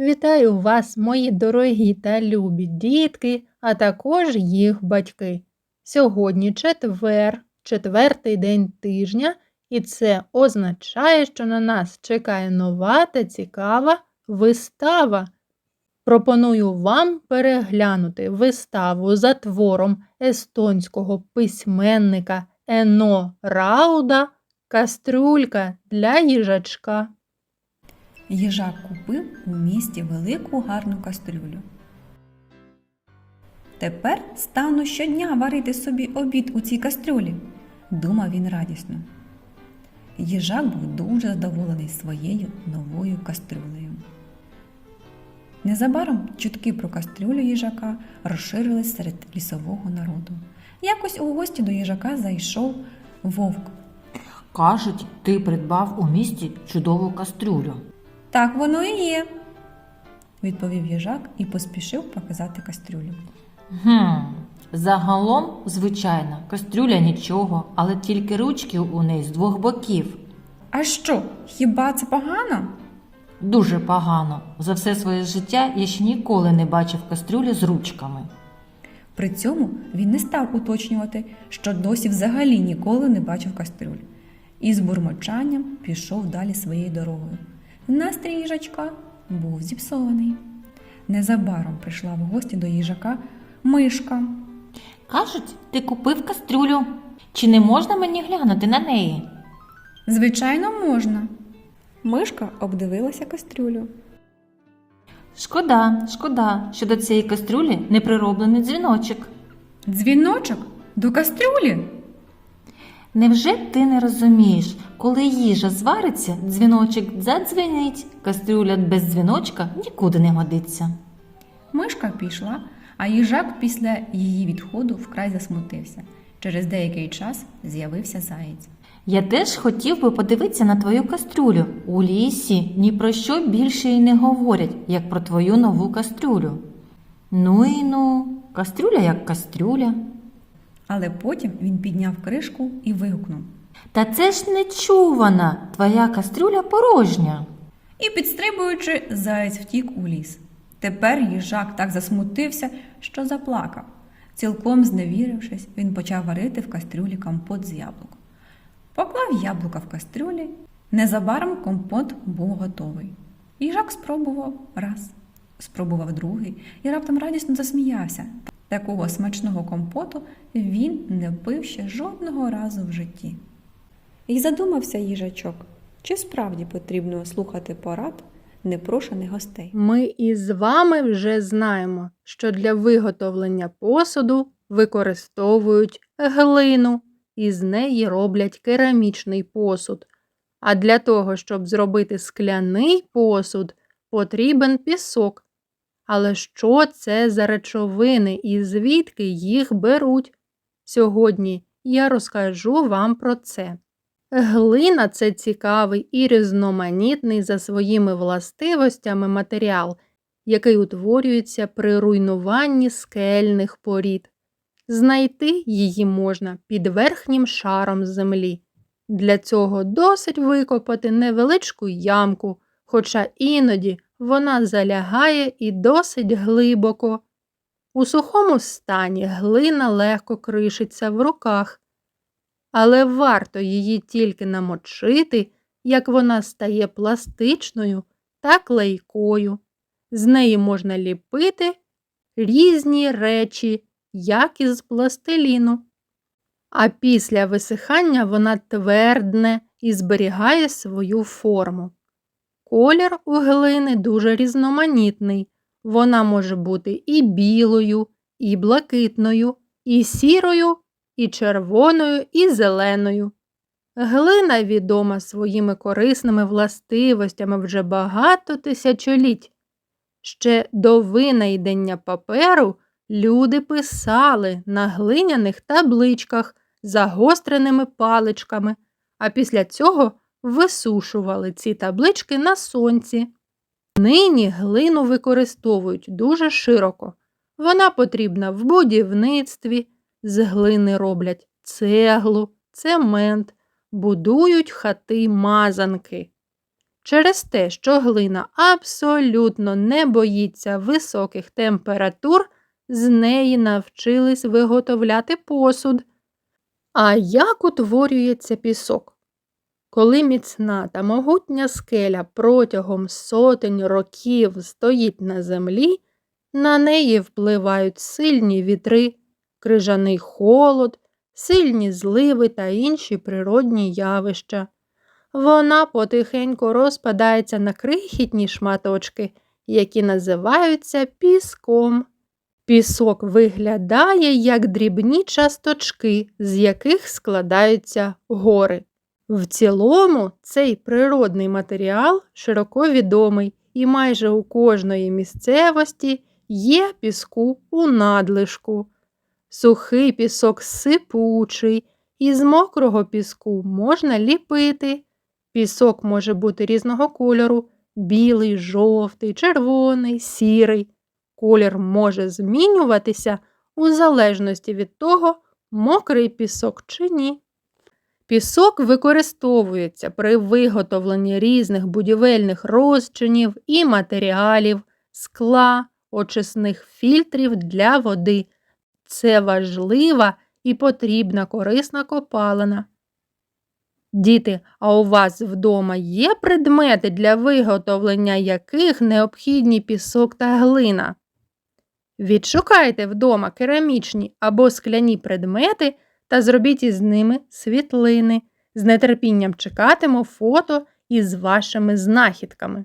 Вітаю вас, мої дорогі та любі дітки, а також їх батьки. Сьогодні четвер, четвертий день тижня, і це означає, що на нас чекає нова та цікава вистава. Пропоную вам переглянути виставу за твором естонського письменника Ено Рауда Кастрюлька для їжачка. Їжак купив у місті велику гарну кастрюлю. Тепер стану щодня варити собі обід у цій кастрюлі, думав він радісно. Їжак був дуже задоволений своєю новою кастрюлею. Незабаром чутки про кастрюлю їжака розширились серед лісового народу. Якось у гості до їжака зайшов вовк. Кажуть, ти придбав у місті чудову кастрюлю. Так воно і є, відповів їжак і поспішив показати кастрюлю. Гм, загалом, звичайно, кастрюля нічого, але тільки ручки у неї з двох боків. А що, хіба це погано? Дуже погано. За все своє життя я ще ніколи не бачив кастрюлі з ручками. При цьому він не став уточнювати, що досі взагалі ніколи не бачив кастрюль, і з бурмочанням пішов далі своєю дорогою. Настрій їжачка був зіпсований. Незабаром прийшла в гості до їжака мишка. Кажуть, ти купив кастрюлю. Чи не можна мені глянути на неї? Звичайно, можна. Мишка обдивилася кастрюлю. Шкода, шкода, що до цієї кастрюлі не прироблений дзвіночок. Дзвіночок до кастрюлі. Невже ти не розумієш, коли їжа звариться, дзвіночок задзвенить, кастрюля без дзвіночка нікуди не годиться. Мишка пішла, а їжак після її відходу вкрай засмутився. Через деякий час з'явився заєць. Я теж хотів би подивитися на твою кастрюлю. У лісі ні про що більше й не говорять, як про твою нову кастрюлю. Ну і ну, кастрюля як кастрюля. Але потім він підняв кришку і вигукнув. Та це ж нечувана, твоя кастрюля порожня. І, підстрибуючи, заєць втік у ліс. Тепер їжак так засмутився, що заплакав. Цілком зневірившись, він почав варити в кастрюлі компот з яблук. Поклав яблука в кастрюлі. Незабаром компот був готовий. Їжак спробував раз, спробував другий і раптом радісно засміявся. Такого смачного компоту він не пив ще жодного разу в житті. І задумався їжачок, чи справді потрібно слухати порад непрошених гостей. Ми із вами вже знаємо, що для виготовлення посуду використовують глину, і з неї роблять керамічний посуд. А для того, щоб зробити скляний посуд, потрібен пісок. Але що це за речовини і звідки їх беруть? Сьогодні я розкажу вам про це. Глина це цікавий і різноманітний за своїми властивостями матеріал, який утворюється при руйнуванні скельних порід. Знайти її можна під верхнім шаром землі. Для цього досить викопати невеличку ямку, хоча іноді вона залягає і досить глибоко. У сухому стані глина легко кришиться в руках, але варто її тільки намочити, як вона стає пластичною та клейкою. З неї можна ліпити різні речі, як із пластиліну. А після висихання вона твердне і зберігає свою форму. Колір у глини дуже різноманітний. Вона може бути і білою, і блакитною, і сірою, і червоною, і зеленою. Глина відома своїми корисними властивостями вже багато тисячоліть. Ще до винайдення паперу люди писали на глиняних табличках загостреними паличками, а після цього висушували ці таблички на сонці. Нині глину використовують дуже широко. Вона потрібна в будівництві, з глини роблять цеглу, цемент, будують хати мазанки. Через те, що глина абсолютно не боїться високих температур, з неї навчились виготовляти посуд. А як утворюється пісок? Коли міцна та могутня скеля протягом сотень років стоїть на землі, на неї впливають сильні вітри, крижаний холод, сильні зливи та інші природні явища. Вона потихеньку розпадається на крихітні шматочки, які називаються піском. Пісок виглядає як дрібні часточки, з яких складаються гори. В цілому цей природний матеріал широко відомий і майже у кожної місцевості є піску у надлишку. Сухий пісок сипучий, із мокрого піску можна ліпити. Пісок може бути різного кольору білий, жовтий, червоний, сірий. Колір може змінюватися у залежності від того, мокрий пісок чи ні. Пісок використовується при виготовленні різних будівельних розчинів і матеріалів, скла, очисних фільтрів для води. Це важлива і потрібна корисна копалина. Діти, а у вас вдома є предмети, для виготовлення яких необхідні пісок та глина? Відшукайте вдома керамічні або скляні предмети та зробіть із ними світлини. З нетерпінням чекатиму фото із вашими знахідками.